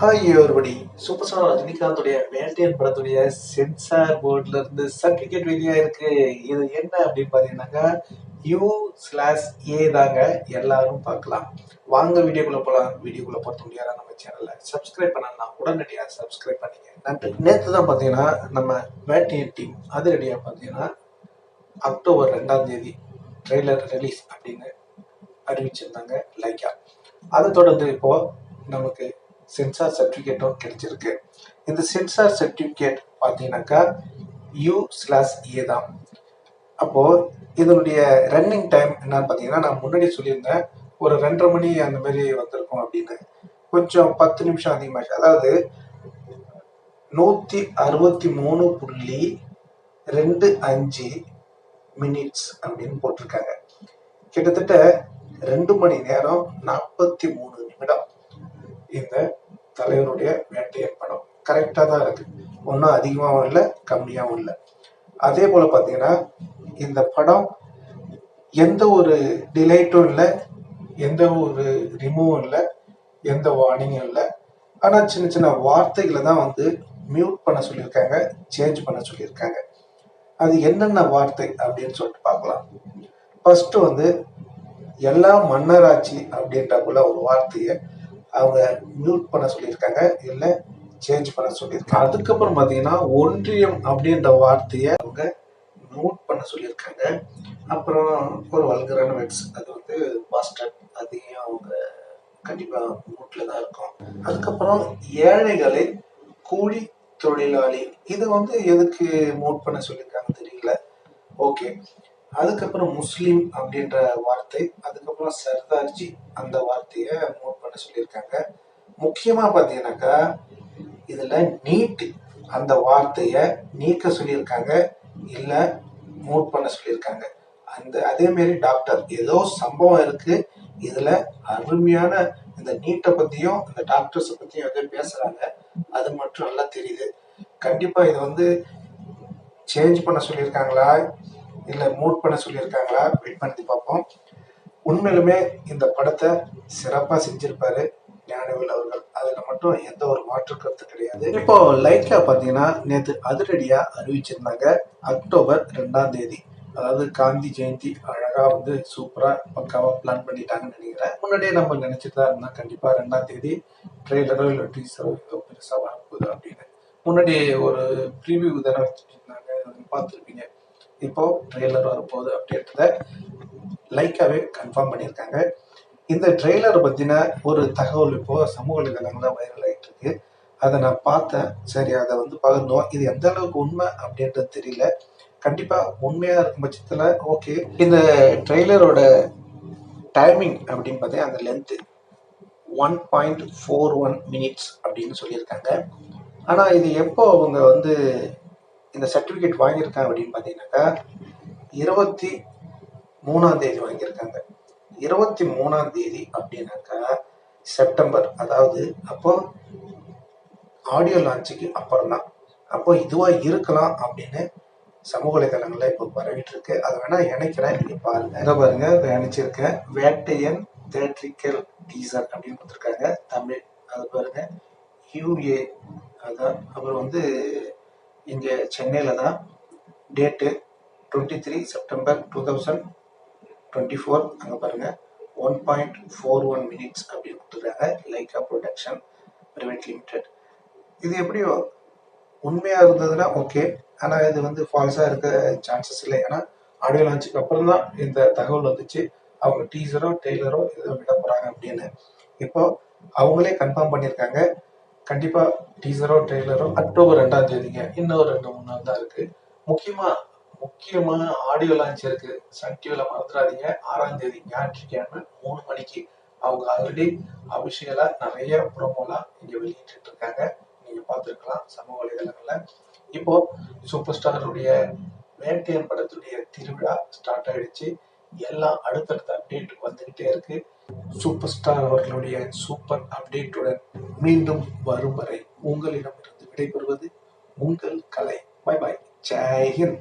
Hi ஒருபடி super star ரஜினிகாந்துடைய Vettaiyan படத்துடைய sensor போர்ட்ல இருந்து சர்டிபிகேட் வெளியா இருக்கு. இது என்ன அப்படின்னு பாத்தீங்கன்னாக்கா யூ ஸ்லாஷ் ஏ தாங்க எல்லாரும் பார்க்கலாம். வாங்க வீடியோக்குள்ள போகலாம் வீடியோக்குள்ள பொறுத்த முடியாத நம்ம சேனலை சப்ஸ்கிரைப் பண்ணலாம் உடனடியாக சப்ஸ்கிரைப் பண்ணீங்க நன்றி. நேற்று தான் பார்த்தீங்கன்னா நம்ம வேட்டையன் டீம் அதிரடியாக பார்த்தீங்கன்னா அக்டோபர் ரெண்டாம் தேதி ட்ரெய்லர் ரிலீஸ் அப்படின்னு அறிவிச்சிருந்தாங்க லைக்கா அதை தொடர்ந்து இப்போ நமக்கு சென்சார் சர்டிஃபிகேட்டும் கிடைச்சிருக்கு. இந்த சென்சார் சர்டிஃபிகேட் பார்த்தீங்கன்னாக்கா யூ ஸ்லாஸ் ஏ தான். அப்போது இதனுடைய ரன்னிங் டைம் என்னன்னு பார்த்தீங்கன்னா நான் முன்னாடி சொல்லியிருந்தேன் ஒரு ரெண்டரை மணி அந்த மாதிரி வந்திருக்கும் அப்படின்னு. கொஞ்சம் பத்து நிமிஷம் அதிகமாச்சு. அதாவது நூற்றி அறுபத்தி மூணு புள்ளி ரெண்டு அஞ்சு மினிட்ஸ் அப்படின்னு போட்டிருக்காங்க. கிட்டத்தட்ட ரெண்டு மணி நேரம் நாற்பத்தி மூணு இந்த தலைவருடைய வேட்டையின் படம். கரெக்டாக தான் இருக்கு. ஒன்றும் அதிகமாகவும் இல்லை கம்மியாகவும் இல்லை. அதே போல் பார்த்தீங்கன்னா இந்த படம் எந்த ஒரு டிலைட்டும் இல்லை எந்த ஒரு ரிமூவும் இல்லை எந்த வார்னிங்கும் இல்லை. ஆனால் சின்ன சின்ன வார்த்தைகளை தான் வந்து மியூட் பண்ண சொல்லியிருக்காங்க சேஞ்ச் பண்ண சொல்லியிருக்காங்க. அது என்னென்ன வார்த்தை அப்படின்னு சொல்லிட்டு பார்க்கலாம். ஃபர்ஸ்ட் வந்து எல்லா மன்னராட்சி அப்படின்ற ஒரு வார்த்தையை அவங்க மியூட் பண்ண சொல்லியிருக்காங்க இல்லை சேஞ்ச் பண்ண சொல்லியிருக்காங்க. அதுக்கப்புறம் பார்த்தீங்கன்னா ஒன்றியம் அப்படின்ற வார்த்தையை அவங்க நோட் பண்ண சொல்லியிருக்காங்க. அப்புறம் ஒரு வல்கரான வெட்ஸ் அது வந்து பாஸ்டர் அதையும் அவங்க கண்டிப்பாக நோட்டில் தான் இருக்கும். அதுக்கப்புறம் ஏழைகளை கூலி தொழிலாளி இதை வந்து எதுக்கு நோட் பண்ண சொல்லியிருக்காங்க தெரியல. ஓகே அதுக்கப்புறம் முஸ்லீம் அப்படின்ற வார்த்தை அதுக்கப்புறம் சர்தார்ஜி அந்த வார்த்தையை நோட் பண்ண சொல்லியிருக்காங்க. முக்கியமாக பார்த்தீங்கன்னாக்கா இதில் நீட் அந்த வார்த்தையை நீக்க சொல்லியிருக்காங்க இல்லை நோட் பண்ண சொல்லியிருக்காங்க. அந்த அதேமாரி டாக்டர் ஏதோ சம்பவம் இருக்குது இதில் அருமையான இந்த நீட்டை பற்றியும் இந்த டாக்டர்ஸை பற்றியும் எதோ பேசுகிறாங்க அது மட்டும் நல்லா தெரியுது. கண்டிப்பாக இது வந்து சேஞ்ச் பண்ண சொல்லியிருக்காங்களா? இல்லை மூட் பண்ண சொல்லியிருக்காங்களா? வெயிட் பண்ணி பார்ப்போம். உண்மையிலுமே இந்த படத்தை சிறப்பாக செஞ்சிருப்பாரு ஞானவேல் அவர்கள். அதில் மட்டும் எந்த ஒரு மாற்று கருத்து கிடையாது. இப்போ லைட்ல பார்த்தீங்கன்னா நேற்று அதிரடியாக அறிவிச்சிருந்தாங்க அக்டோபர் ரெண்டாம் தேதி. அதாவது காந்தி ஜெயந்தி அழகா வந்து சூப்பரா பக்காவா பிளான் பண்ணிட்டாங்கன்னு நினைக்கிறேன். முன்னாடியே நம்ம நினைச்சிட்டு தான் இருந்தோம். கண்டிப்பா ரெண்டாம் தேதி ட்ரெய்லரோ இல்லை டீசரோ ஏதோ பெருசா வரப்போகுது அப்படின்னு. முன்னாடி ஒரு ப்ரீவியூ தானே வச்சுட்டு இருந்தாங்க பார்த்துருப்பீங்க. இப்போ ட்ரெய்லர் வரப்போகுது அப்படின்றத லைக்காகவே கன்ஃபார்ம் பண்ணியிருக்காங்க. இந்த ட்ரெய்லர் பற்றின ஒரு தகவல் இப்போது சமூக வலைதளங்களில் வைரல் ஆகிட்டு இருக்கு. அதை நான் பார்த்தேன். சரி அதை வந்து பகிர்ந்தோம் இது எந்த அளவுக்கு உண்மை அப்படின்றது தெரியல. கண்டிப்பாக உண்மையாக இருக்கும் பட்சத்தில் ஓகே இந்த ட்ரெய்லரோட டைமிங் அப்படின்னு பார்த்தா அந்த length one point four one minutes அப்படின்னு சொல்லியிருக்காங்க. ஆனால் இது எப்போ அவங்க வந்து இந்த சர்டிஃபிகேட் வாங்கியிருக்காங்க அப்படின்னு பார்த்தீங்கன்னாக்கா இருபத்தி மூணாம் தேதி வாங்கியிருக்காங்க. இருபத்தி மூணாம் தேதி அப்படின்னாக்கா செப்டம்பர் அதாவது அப்போ ஆடியோ லான்ச்சுக்கு அப்புறம் தான். அப்போ இதுவாக இருக்கலாம் அப்படின்னு சமூக வலைதளங்களில் இப்போ பரவிட்டு இருக்கு. அதை வேணா இணைக்கிறேன் நீங்க பாருங்க. இதை பாருங்க இதை இணைச்சிருக்கேன். வேட்டையன் தேட்ரிக்கல் டீசர் அப்படின்னு கொடுத்துருக்காங்க. தமிழ் அது பாருங்க. யூஏ அதான் அப்புறம் வந்து இங்கே சென்னையில் தான் date twenty three September two thousand twenty four அங்கே பாருங்கள் one point four one minutes அப்படின்னு கொடுத்துருக்காங்க. லைக்கா ப்ரொடக்ஷன் ப்ரைவேட் லிமிடெட் இது எப்படியோ உண்மையாக இருந்ததுன்னா ஓகே ஆனால் இது வந்து ஃபால்ஸாக இருக்க சான்சஸ் இல்லை. ஏன்னா ஆடியோ லான்ச்சுக்கு அப்புறம் தான் இந்த தகவல் வந்துச்சு. அவங்க டீசரோ டெய்லரோ ஏதோ விட போகிறாங்க அப்படின்னு. இப்போ அவங்களே கன்ஃபார்ம் பண்ணியிருக்காங்க. கண்டிப்பாக டீசரோ ட்ரெய்லரோ அக்டோபர் ரெண்டாம் தேதிங்க. இன்னும் ரெண்டு மூணு நாள் தான் இருக்கு. முக்கியமாக முக்கியமாக ஆடியோ லான்ச் இருக்கு. சன் டிவியில் மறந்துடாதீங்க. ஆறாம் தேதி ஞாயிற்றுக்கிழமை மூணு மணிக்கு அவங்க ஆல்ரெடி அபிஷியலாக நிறைய ப்ரோமோலாம் இங்கே வெளியிட்டு இருக்காங்க நீங்கள் பார்த்துருக்கலாம். சமூக வலைதளங்களில். இப்போ சூப்பர் ஸ்டாருடைய வேட்டையன் படத்துடைய திருவிழா ஸ்டார்ட் ஆயிடுச்சு. எல்லாம் அடுத்தடுத்த அப்டேட் வந்துகிட்டே இருக்கு. சூப்பர் ஸ்டார் அவர்களுடைய சூப்பர் அப்டேட்டுடன் மீண்டும் வரும் வரை உங்களிடமிருந்து விடைபெறுவது உங்கள் கலை. பை பாய் ஜெய்ஹிந்த்